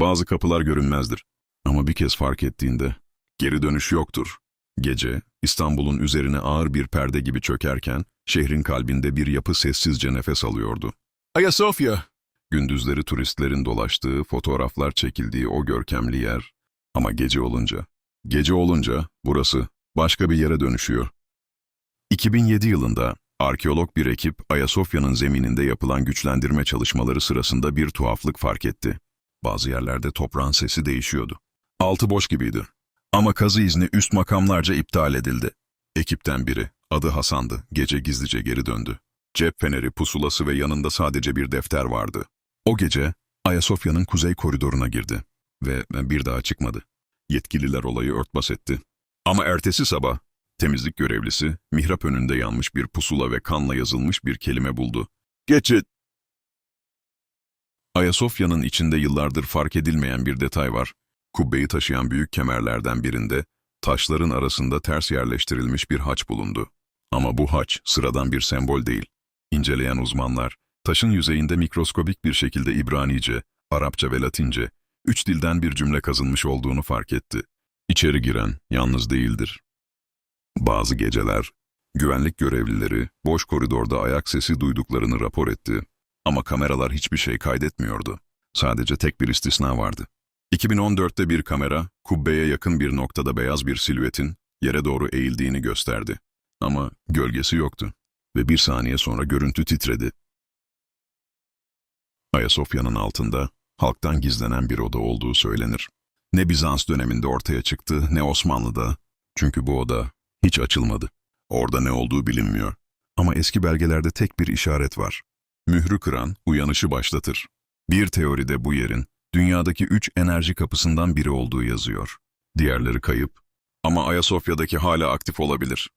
Bazı kapılar görünmezdir. Ama bir kez fark ettiğinde geri dönüş yoktur. Gece, İstanbul'un üzerine ağır bir perde gibi çökerken, şehrin kalbinde bir yapı sessizce nefes alıyordu. Ayasofya! Gündüzleri turistlerin dolaştığı, fotoğraflar çekildiği o görkemli yer. Ama gece olunca, gece olunca burası başka bir yere dönüşüyor. 2007 yılında arkeolog bir ekip Ayasofya'nın zemininde yapılan güçlendirme çalışmaları sırasında bir tuhaflık fark etti. Bazı yerlerde toprağın sesi değişiyordu. Altı boş gibiydi. Ama kazı izni üst makamlarca iptal edildi. Ekipten biri, adı Hasan'dı, gece gizlice geri döndü. Cep feneri, pusulası ve yanında sadece bir defter vardı. O gece Ayasofya'nın kuzey koridoruna girdi ve bir daha çıkmadı. Yetkililer olayı örtbas etti. Ama ertesi sabah temizlik görevlisi mihrap önünde yanmış bir pusula ve kanla yazılmış bir kelime buldu. Geçit. Ayasofya'nın içinde yıllardır fark edilmeyen bir detay var. Kubbeyi taşıyan büyük kemerlerden birinde taşların arasında ters yerleştirilmiş bir haç bulundu. Ama bu haç sıradan bir sembol değil. İnceleyen uzmanlar, taşın yüzeyinde mikroskobik bir şekilde İbranice, Arapça ve Latince, üç dilden bir cümle kazınmış olduğunu fark etti. İçeri giren yalnız değildir. Bazı geceler, güvenlik görevlileri boş koridorda ayak sesi duyduklarını rapor etti. Ama kameralar hiçbir şey kaydetmiyordu. Sadece tek bir istisna vardı. 2014'te bir kamera, kubbeye yakın bir noktada beyaz bir silüetin yere doğru eğildiğini gösterdi. Ama gölgesi yoktu ve bir saniye sonra görüntü titredi. Ayasofya'nın altında halktan gizlenen bir oda olduğu söylenir. Ne Bizans döneminde ortaya çıktı ne Osmanlı'da. Çünkü bu oda hiç açılmadı. Orada ne olduğu bilinmiyor. Ama eski belgelerde tek bir işaret var. Mührü kıran uyanışı başlatır. Bir teoride bu yerin dünyadaki üç enerji kapısından biri olduğu yazıyor. Diğerleri kayıp. Ama Ayasofya'daki hala aktif olabilir.